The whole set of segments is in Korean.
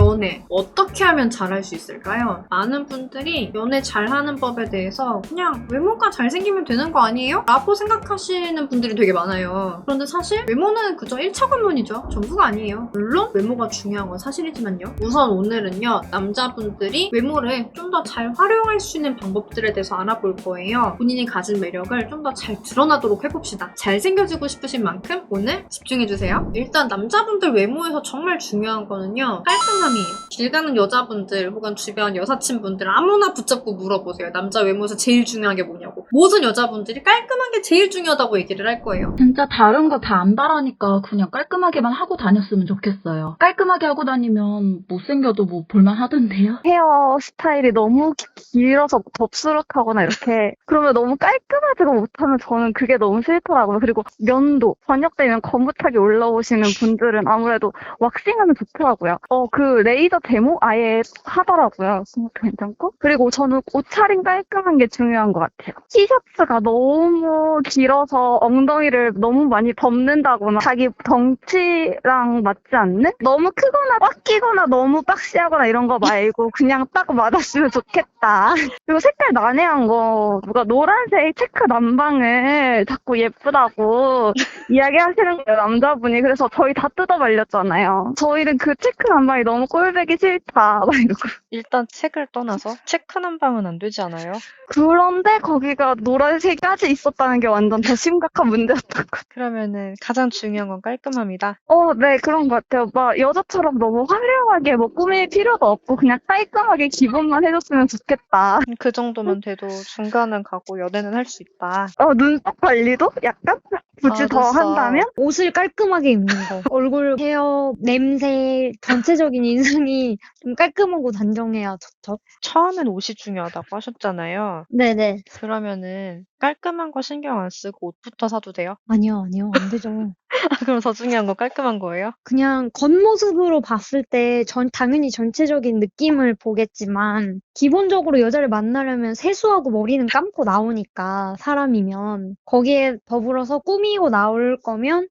연애 어떻게 하면 잘할 수 있을까요? 많은 분들이 연애 잘하는 법에 대해서 그냥 외모가 잘생기면 되는 거 아니에요? 라고 생각하시는 분들이 되게 많아요. 그런데 사실 외모는 그저 1차 관문이죠. 전부가 아니에요. 물론 외모가 중요한 건 사실이지만요. 우선 오늘은요 남자분들이 외모를 좀 더 잘 활용할 수 있는 방법들에 대해서 알아볼 거예요. 본인이 가진 매력을 좀 더 잘 드러나도록 해봅시다. 잘생겨지고 싶으신 만큼 오늘 집중해주세요. 일단 남자분들 외모에서 정말 중요한 거는요 깔끔 함이에요. 길 가는 여자분들 혹은 주변 여사친분들 아무나 붙잡고 물어보세요. 남자 외모에서 제일 중요한 게 뭐냐고. 모든 여자분들이 깔끔한 게 제일 중요하다고 얘기를 할 거예요. 진짜 다른 거 다 안 바라니까 그냥 깔끔하게만 하고 다녔으면 좋겠어요. 깔끔하게 하고 다니면 못생겨도 뭐 볼만 하던데요? 헤어 스타일이 너무 기- 길어서 덥수룩하거나 이렇게 그러면 너무 깔끔하지가 못하면 저는 그게 너무 싫더라고요. 그리고 면도 저녁 되면 거뭇하게 올라오시는 분들은 아무래도 왁싱하면 좋더라고요. 어 그 레이저 데모 아예 하더라고요. 그것도 괜찮고 그리고 저는 옷차림 깔끔한 게 중요한 것 같아요. 티셔츠가 너무 길어서 엉덩이를 너무 많이 덮는다거나 자기 덩치랑 맞지 않는 너무 크거나 꽉 끼거나 너무 박시하거나 이런 거 말고 그냥 딱 맞았으면 좋겠다. 그리고 색깔 난해한 거 누가 노란색 체크 남방을 자꾸 예쁘다고 이야기하시는 거예요 남자분이. 그래서 저희 다 뜯어 말렸잖아요. 저희는 그 체크 남방이 너무 꼴배기 싫다 막 이러고. 일단 책을 떠나서 체크 난방은 안 되지 않아요? 그런데 거기가 노란색까지 있었다는 게 완전 더 심각한 문제였던 것 그러면은 가장 중요한 건 깔끔함이다. 어, 네, 그런 것 같아요. 막 여자처럼 너무 화려하게 뭐 꾸밀 필요도 없고 그냥 깔끔하게 기본만 해줬으면 좋겠다. 그 정도면 돼도 중간은 가고 연애는 할 수 있다. 어, 눈썹 관리도 약간 굳이 아, 더 눈썹. 한다면? 옷을 깔끔하게 입는 거. 얼굴, 헤어, 냄새, 전체적인 인상이 좀 깔끔하고 단정해야 좋죠. 처음엔 옷이 중요하다고 하셨잖아요. 네네. 그러면은 깔끔한 거 신경 안 쓰고 옷부터 사도 돼요? 아니요, 아니요. 안 되죠. 그럼 더 중요한 건 깔끔한 거예요? 그냥 겉모습으로 봤을 때 전, 당연히 전체적인 느낌을 보겠지만, 기본적으로 여자를 만나려면 세수하고 머리는 감고 나오니까, 사람이면. 거기에 더불어서 꾸미고 나올 거면,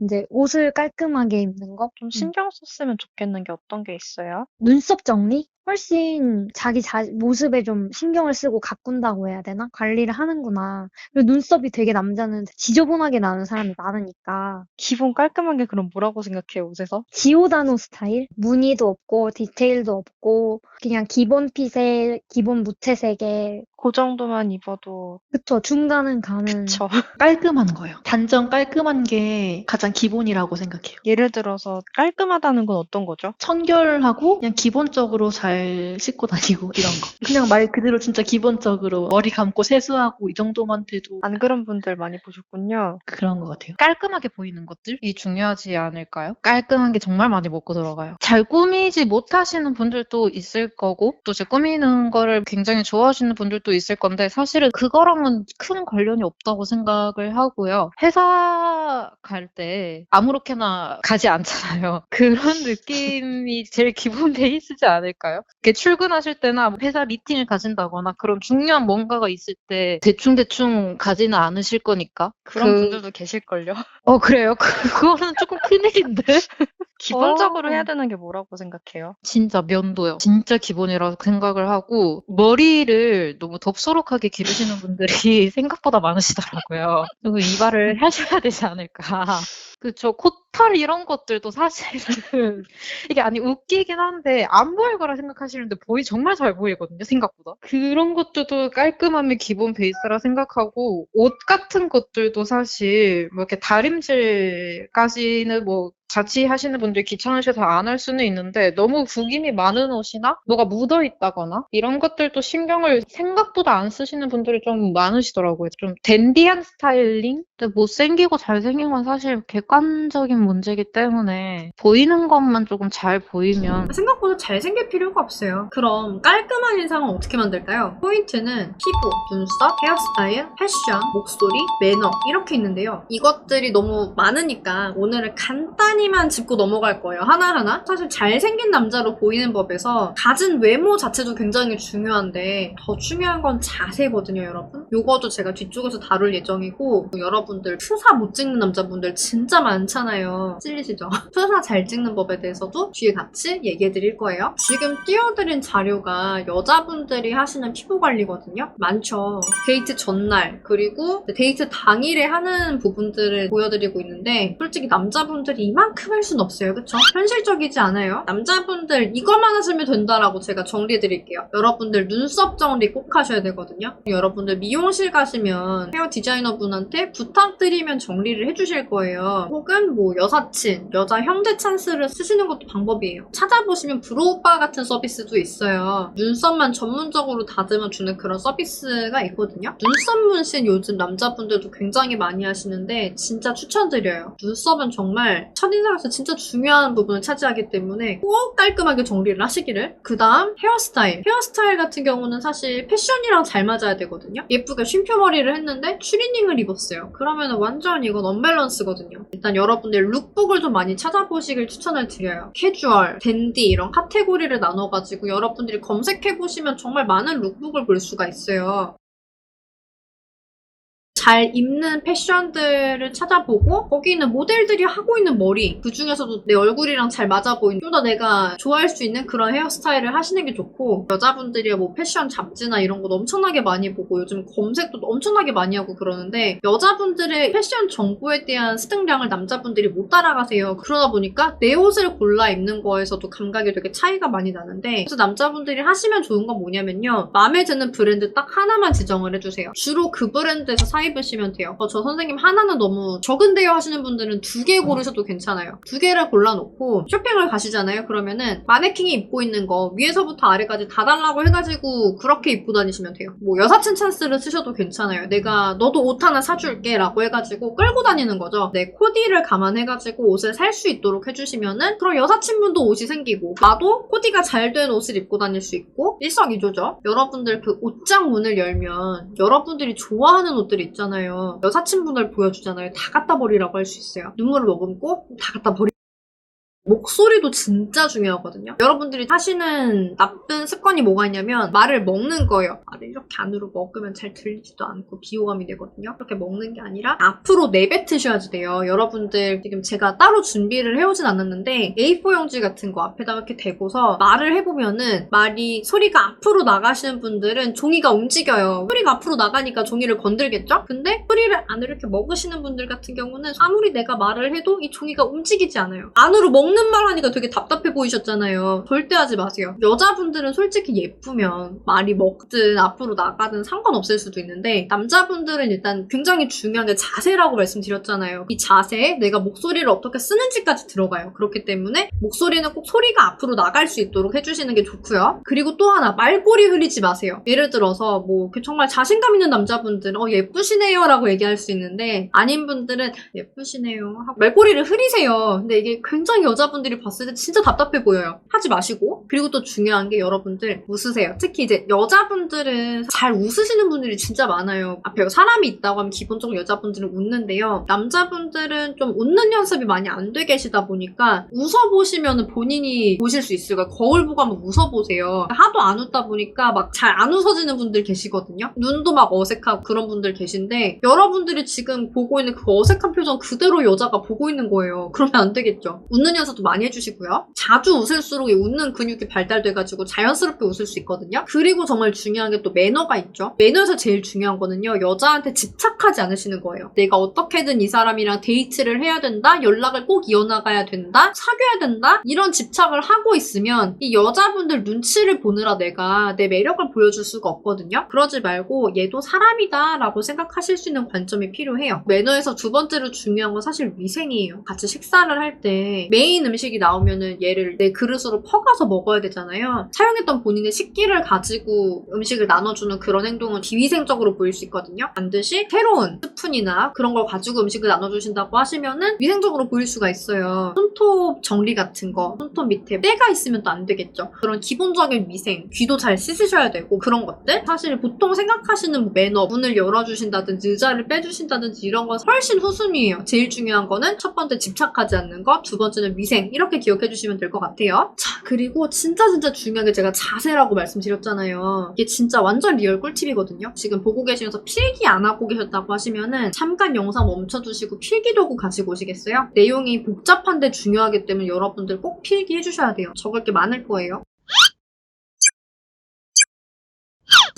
이제 옷을 깔끔하게 입는 거? 좀 신경 썼으면 좋겠는 게 어떤 게 있어요? 눈썹 정리? 훨씬 자기 자, 모습에 좀 신경을 쓰고 가꾼다고 해야 되나? 관리를 하는구나. 그리고 눈썹이 되게 남자는 지저분하게 나는 사람이 많으니까. 기본 깔끔한 게 그럼 뭐라고 생각해요, 옷에서? 지오다노 스타일? 무늬도 없고, 디테일도 없고, 그냥 기본 핏에, 기본 무채색에, 그 정도만 입어도 그쵸, 중간은 가는. 저 깔끔한 거요. 단정 깔끔한 게 가장 기본이라고 생각해요. 예를 들어서 깔끔하다는 건 어떤 거죠? 청결하고 그냥 기본적으로 잘 씻고 다니고 이런 거. 그냥 말 그대로 진짜 기본적으로 머리 감고 세수하고 이 정도만 돼도 안 그런 분들 많이 보셨군요. 그런 것 같아요. 깔끔하게 보이는 것들이 중요하지 않을까요? 깔끔한 게 정말 많이 먹고 들어가요. 잘 꾸미지 못하시는 분들도 있을 거고, 또 제 꾸미는 거를 굉장히 좋아하시는 분들도 있을 건데, 사실은 그거랑은 큰 관련이 없다고 생각을 하고요. 회사 갈 때 아무렇게나 가지 않잖아요. 그런 느낌이 제일 기본 베이스지 않을까요? 이렇게 출근하실 때나 회사 미팅을 가진다거나 그런 중요한 뭔가가 있을 때 대충대충 가지는 않으실 거니까. 그런 그- 분들도 계실걸요. 어, 그래요? 그거는 조금 큰일인데? 기본적으로 어. 해야 되는 게 뭐라고 생각해요? 진짜 면도요. 진짜 기본이라고 생각을 하고, 머리를 너무 덥수룩하게 기르시는 분들이 생각보다 많으시더라고요. 그리고 이발을 하셔야 되지 않을까. 그쵸. 코털 이런 것들도 사실은, 이게 아니, 웃기긴 한데, 안 보일 거라 생각하시는데, 보이 정말 잘 보이거든요, 생각보다. 그런 것들도 깔끔함이 기본 베이스라 생각하고, 옷 같은 것들도 사실, 뭐 이렇게 다림질까지는 뭐, 자취하시는 분들 귀찮으셔서 안 할 수는 있는데 너무 구김이 많은 옷이나 뭐가 묻어 있다거나 이런 것들도 신경을 생각보다 안 쓰시는 분들이 좀 많으시더라고요. 좀 댄디한 스타일링? 근데 못생기고 잘생긴 건 사실 객관적인 문제이기 때문에 보이는 것만 조금 잘 보이면 생각보다 잘생길 필요가 없어요. 그럼 깔끔한 인상은 어떻게 만들까요? 포인트는 피부, 눈썹, 헤어스타일, 패션, 목소리, 매너 이렇게 있는데요. 이것들이 너무 많으니까 오늘은 간단히만 짚고 넘어갈 거예요. 하나하나. 사실 잘생긴 남자로 보이는 법에서 가진 외모 자체도 굉장히 중요한데 더 중요한 건 자세거든요, 여러분. 요거도 제가 뒤쪽에서 다룰 예정이고 여러분 남자분들 프사 못 찍는 남자분들 진짜 많잖아요. 찔리시죠? 프사 잘 찍는 법에 대해서도 뒤에 같이 얘기해 드릴 거예요. 지금 띄워드린 자료가 여자분들이 하시는 피부 관리거든요. 많죠. 데이트 전날 그리고 데이트 당일에 하는 부분들을 보여드리고 있는데 솔직히 남자분들이 이만큼 할 순 없어요. 그쵸? 현실적이지 않아요. 남자분들 이것만 하시면 된다라고 제가 정리해 드릴게요. 여러분들 눈썹 정리 꼭 하셔야 되거든요. 여러분들 미용실 가시면 헤어 디자이너 분한테 부탁 드리면 정리를 해주실 거예요. 혹은 뭐 여사친, 여자 형제 찬스를 쓰시는 것도 방법이에요. 찾아보시면 브로우바 같은 서비스도 있어요. 눈썹만 전문적으로 다듬어 주는 그런 서비스가 있거든요. 눈썹 문신 요즘 남자분들도 굉장히 많이 하시는데 진짜 추천드려요. 눈썹은 정말 첫인상에서 진짜 중요한 부분을 차지하기 때문에 꼭 깔끔하게 정리를 하시기를. 그 다음 헤어스타일. 헤어스타일 같은 경우는 사실 패션이랑 잘 맞아야 되거든요. 예쁘게 쉼표 머리를 했는데 추리닝을 입었어요. 그러면 완전 이건 언밸런스거든요. 일단 여러분들 룩북을 좀 많이 찾아보시길 추천을 드려요. 캐주얼, 댄디 이런 카테고리를 나눠가지고 여러분들이 검색해보시면 정말 많은 룩북을 볼 수가 있어요. 잘 입는 패션들을 찾아보고 거기 있는 모델들이 하고 있는 머리 그 중에서도 내 얼굴이랑 잘 맞아 보이는 좀 더 내가 좋아할 수 있는 그런 헤어스타일을 하시는 게 좋고 여자분들이 뭐 패션 잡지나 이런 거 엄청나게 많이 보고 요즘 검색도 엄청나게 많이 하고 그러는데 여자분들의 패션 정보에 대한 습득량을 남자분들이 못 따라가세요. 그러다 보니까 내 옷을 골라 입는 거에서도 감각이 되게 차이가 많이 나는데 그래서 남자분들이 하시면 좋은 건 뭐냐면요. 마음에 드는 브랜드 딱 하나만 지정을 해주세요. 주로 그 브랜드에서 사입 으시면 돼요. 어, 저 선생님 하나는 너무 적은데요 하시는 분들은 두 개 고르셔도 괜찮아요. 두 개를 골라놓고 쇼핑을 가시잖아요. 그러면은 마네킹이 입고 있는 거 위에서부터 아래까지 다 달라고 해가지고 그렇게 입고 다니시면 돼요. 뭐 여사친 찬스를 쓰셔도 괜찮아요. 내가 너도 옷 하나 사줄게 라고 해가지고 끌고 다니는 거죠. 내 코디를 감안해가지고 옷을 살 수 있도록 해주시면은 그럼 여사친분도 옷이 생기고 나도 코디가 잘 된 옷을 입고 다닐 수 있고 일석이조죠. 여러분들 그 옷장 문을 열면 여러분들이 좋아하는 옷들 이 있잖아요. 여사친분을 보여주잖아요. 다 갖다 버리라고 할 수 있어요. 눈물을 머금고 다 갖다 버리. 목소리도 진짜 중요하거든요. 여러분들이 하시는 나쁜 습관이 뭐가 있냐면 말을 먹는 거예요. 말을 이렇게 안으로 먹으면 잘 들리지도 않고 비호감이 되거든요. 그렇게 먹는 게 아니라 앞으로 내뱉으셔야지 돼요. 여러분들 지금 제가 따로 준비를 해오진 않았는데 A4 용지 같은 거 앞에다가 이렇게 대고서 말을 해보면은 말이 소리가 앞으로 나가시는 분들은 종이가 움직여요. 소리가 앞으로 나가니까 종이를 건들겠죠? 근데 소리를 안으로 이렇게 먹으시는 분들 같은 경우는 아무리 내가 말을 해도 이 종이가 움직이지 않아요. 안으로 먹는 말 하니까 되게 답답해 보이셨잖아요. 절대 하지 마세요. 여자분들은 솔직히 예쁘면 말이 먹든 앞으로 나가든 상관없을 수도 있는데 남자분들은 일단 굉장히 중요한 게 자세라고 말씀드렸잖아요. 이 자세에 내가 목소리를 어떻게 쓰는지까지 들어가요. 그렇기 때문에 목소리는 꼭 소리가 앞으로 나갈 수 있도록 해주시는 게 좋고요. 그리고 또 하나 말꼬리 흐리지 마세요. 예를 들어서 뭐 정말 자신감 있는 남자분들은 어 예쁘시네요 라고 얘기할 수 있는데 아닌 분들은 예쁘시네요 하고 말꼬리를 흐리세요. 근데 이게 굉장히 여자 분들이 봤을 때 진짜 답답해 보여요. 하지 마시고 그리고 또 중요한 게 여러분들 웃으세요. 특히 이제 여자분들은 잘 웃으시는 분들이 진짜 많아요. 앞에 사람이 있다고 하면 기본적으로 여자분들은 웃는데요. 남자분들은 좀 웃는 연습이 많이 안 돼 계시다 보니까 웃어보시면 본인이 보실 수 있을 거예요. 거울 보고 한번 웃어보세요. 하도 안 웃다 보니까 막 잘 안 웃어지는 분들 계시거든요. 눈도 막 어색하고 그런 분들 계신데 여러분들이 지금 보고 있는 그 어색한 표정 그대로 여자가 보고 있는 거예요. 그러면 안 되겠죠. 웃는 연습 도 많이 해주시고요. 자주 웃을수록 이 웃는 근육이 발달돼가지고 자연스럽게 웃을 수 있거든요. 그리고 정말 중요한 게 또 매너가 있죠. 매너에서 제일 중요한 거는요. 여자한테 집착 하지 않으시는 거예요. 내가 어떻게든 이 사람이랑 데이트를 해야 된다. 연락을 꼭 이어나가야 된다. 사귀어야 된다. 이런 집착을 하고 있으면 이 여자분들 눈치를 보느라 내가 내 매력을 보여줄 수가 없거든요. 그러지 말고 얘도 사람이다 라고 생각하실 수 있는 관점이 필요해요. 매너에서 두 번째로 중요한 건 사실 위생이에요. 같이 식사를 할 때 메인 음식이 나오면은 얘를 내 그릇으로 퍼가서 먹어야 되잖아요. 사용했던 본인의 식기를 가지고 음식을 나눠주는 그런 행동은 비위생적으로 보일 수 있거든요. 반드시 새로 운 스푼이나 그런 걸 가지고 음식을 나눠주신다고 하시면은 위생적으로 보일 수가 있어요. 손톱 정리 같은 거, 손톱 밑에 때가 있으면 또 안 되겠죠. 그런 기본적인 위생, 귀도 잘 씻으셔야 되고 그런 것들. 사실 보통 생각하시는 뭐 매너, 문을 열어주신다든지 의자를 빼주신다든지 이런 건 훨씬 후순위예요. 제일 중요한 거는 첫 번째 집착하지 않는 것, 두 번째는 위생 이렇게 기억해 주시면 될 것 같아요. 자 그리고 진짜 진짜 중요한 게 제가 자세라고 말씀드렸잖아요. 이게 진짜 완전 리얼 꿀팁이거든요. 지금 보고 계시면서 필기 안 하고 계셨다고 하시면은 잠깐 영상 멈춰주시고 필기 도구 가지고 오시겠어요? 내용이 복잡한데 중요하기 때문에 여러분들 꼭 필기 해 주셔야 돼요. 적을 게 많을 거예요.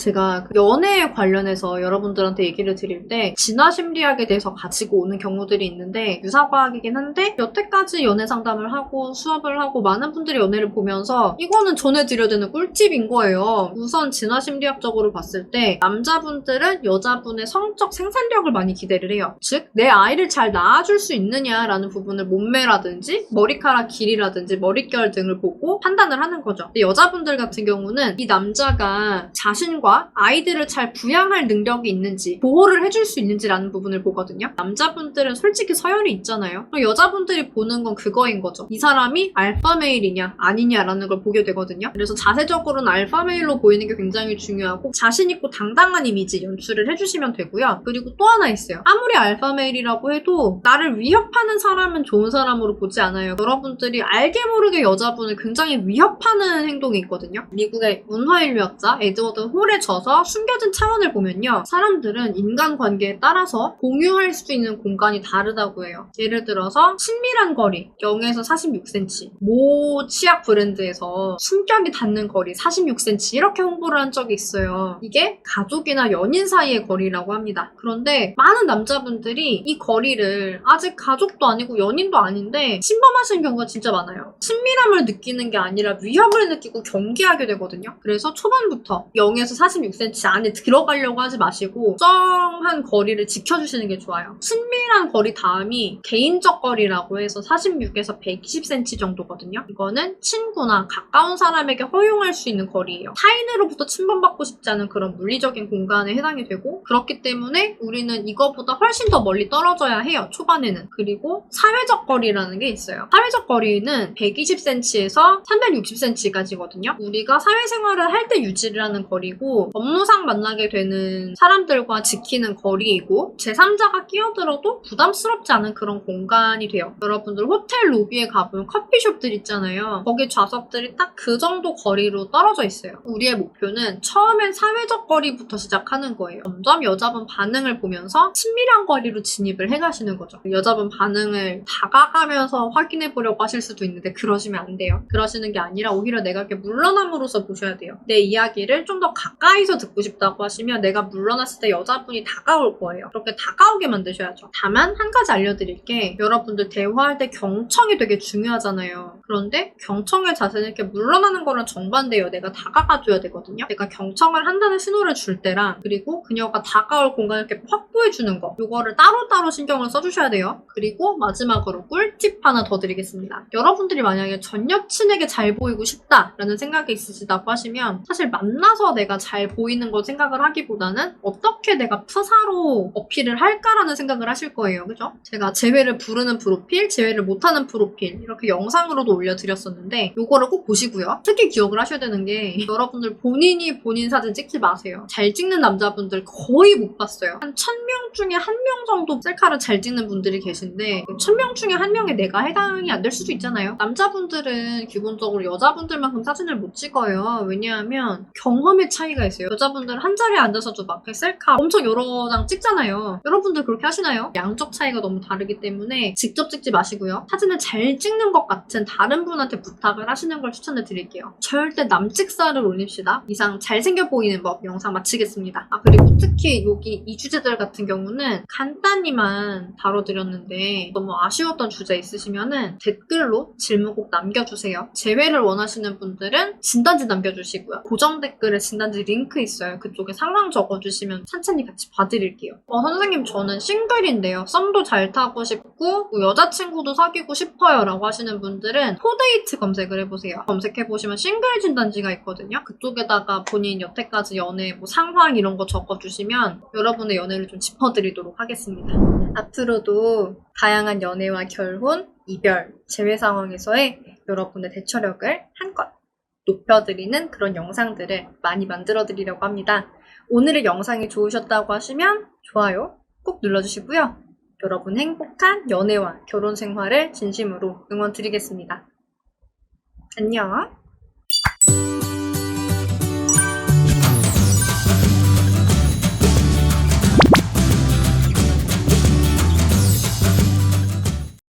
제가 그 연애에 관련해서 여러분들한테 얘기를 드릴 때 진화 심리학에 대해서 가지고 오는 경우들이 있는데 유사과학이긴 한데 여태까지 연애 상담을 하고 수업을 하고 많은 분들이 연애를 보면서 이거는 전해드려야 되는 꿀팁인 거예요. 우선 진화 심리학적으로 봤을 때 남자분들은 여자분의 성적 생산력을 많이 기대를 해요. 즉 내 아이를 잘 낳아줄 수 있느냐라는 부분을 몸매라든지 머리카락 길이라든지 머릿결 등을 보고 판단을 하는 거죠. 여자분들 같은 경우는 이 남자가 자신과 아이들을 잘 부양할 능력이 있는지 보호를 해줄 수 있는지라는 부분을 보거든요. 남자분들은 솔직히 서열이 있잖아요. 여자분들이 보는 건 그거인 거죠. 이 사람이 알파메일이냐 아니냐라는 걸 보게 되거든요. 그래서 자세적으로는 알파메일로 보이는 게 굉장히 중요하고 자신 있고 당당한 이미지 연출을 해주시면 되고요. 그리고 또 하나 있어요. 아무리 알파메일이라고 해도 나를 위협하는 사람은 좋은 사람으로 보지 않아요. 여러분들이 알게 모르게 여자분을 굉장히 위협하는 행동이 있거든요. 미국의 문화인류학자 에드워드 홀의 져서 숨겨진 차원을 보면요. 사람들은 인간관계에 따라서 공유할 수 있는 공간이 다르다고 해요. 예를 들어서 친밀한 거리 0에서 46cm 모 치약 브랜드에서 숨결이 닿는 거리 46cm 이렇게 홍보를 한 적이 있어요. 이게 가족이나 연인 사이의 거리라고 합니다. 그런데 많은 남자분들이 이 거리를 아직 가족도 아니고 연인도 아닌데 침범하시는 경우가 진짜 많아요. 친밀함을 느끼는 게 아니라 위협을 느끼고 경계하게 되거든요. 그래서 초반부터 0에서 46cm 안에 들어가려고 하지 마시고 정한 거리를 지켜주시는 게 좋아요. 친밀한 거리 다음이 개인적 거리라고 해서 46에서 120cm 정도거든요. 이거는 친구나 가까운 사람에게 허용할 수 있는 거리예요. 타인으로부터 침범받고 싶지 않은 그런 물리적인 공간에 해당이 되고 그렇기 때문에 우리는 이거보다 훨씬 더 멀리 떨어져야 해요. 초반에는. 그리고 사회적 거리라는 게 있어요. 사회적 거리는 120cm에서 360cm까지거든요. 우리가 사회생활을 할 때 유지를 하는 거리고 업무상 만나게 되는 사람들과 지키는 거리이고 제3자가 끼어들어도 부담스럽지 않은 그런 공간이 돼요. 여러분들 호텔 로비에 가보면 커피숍들 있잖아요. 거기 좌석들이 딱 그 정도 거리로 떨어져 있어요. 우리의 목표는 처음엔 사회적 거리부터 시작하는 거예요. 점점 여자분 반응을 보면서 친밀한 거리로 진입을 해가시는 거죠. 여자분 반응을 다가가면서 확인해 보려고 하실 수도 있는데 그러시면 안 돼요. 그러시는 게 아니라 오히려 내가 이렇게 물러남으로써 보셔야 돼요. 내 이야기를 좀 더 가까이 서 듣고 싶다고 하시면 내가 물러났을 때 여자분이 다가올 거예요. 그렇게 다가오게 만드셔야죠. 다만 한 가지 알려드릴 게 여러분들 대화할 때 경청이 되게 중요하잖아요. 그런데 경청의 자세는 이렇게 물러나는 거랑 정반대예요. 내가 다가가줘야 되거든요. 내가 경청을 한다는 신호를 줄 때랑 그리고 그녀가 다가올 공간을 이렇게 확보해 주는 거 이거를 따로따로 신경을 써주셔야 돼요. 그리고 마지막으로 꿀팁 하나 더 드리겠습니다. 여러분들이 만약에 전 여친에게 잘 보이고 싶다라는 생각이 있으시다고 하시면 사실 만나서 내가 잘 보이는 걸 생각을 하기보다는 어떻게 내가 프사로 어필을 할까라는 생각을 하실 거예요. 그죠? 제가 재회를 부르는 프로필, 재회를 못하는 프로필 이렇게 영상으로도 올려드렸었는데 이거를 꼭 보시고요. 특히 기억을 하셔야 되는 게 여러분들 본인이 본인 사진 찍지 마세요. 잘 찍는 남자분들 거의 못 봤어요. 한 1000명 중에 한 명 정도 셀카를 잘 찍는 분들이 계신데 1000명 중에 한 명에 내가 해당이 안 될 수도 있잖아요. 남자분들은 기본적으로 여자분들만큼 사진을 못 찍어요. 왜냐하면 경험의 차이가 있어요. 여자분들 한 자리에 앉아서도 막 셀카 엄청 여러 장 찍잖아요. 여러분들 그렇게 하시나요? 양적 차이가 너무 다르기 때문에 직접 찍지 마시고요. 사진을 잘 찍는 것 같은 다른 분한테 부탁을 하시는 걸 추천해 드릴게요. 절대 남찍사를 올립시다. 이상 잘생겨 보이는 법 영상 마치겠습니다. 아 그리고 특히 여기 이 주제들 같은 경우는 간단히만 다뤄드렸는데 너무 아쉬웠던 주제 있으시면은 댓글로 질문 꼭 남겨주세요. 재회를 원하시는 분들은 진단지 남겨주시고요. 고정 댓글에 진단지 링크 있어요. 그쪽에 상황 적어주시면 천천히 같이 봐드릴게요. 어, 선생님 저는 싱글인데요. 썸도 잘 타고 싶고 뭐 여자친구도 사귀고 싶어요 라고 하시는 분들은 포데이트 검색을 해보세요. 검색해보시면 싱글 진단지가 있거든요. 그쪽에다가 본인 여태까지 연애 뭐 상황 이런 거 적어주시면 여러분의 연애를 좀 짚어드리도록 하겠습니다. 앞으로도 다양한 연애와 결혼, 이별, 재회 상황에서의 여러분의 대처력을 높여드리는 그런 영상들을 많이 만들어 드리려고 합니다. 오늘의 영상이 좋으셨다고 하시면 좋아요 꼭 눌러주시고요. 여러분 행복한 연애와 결혼 생활을 진심으로 응원드리겠습니다. 안녕.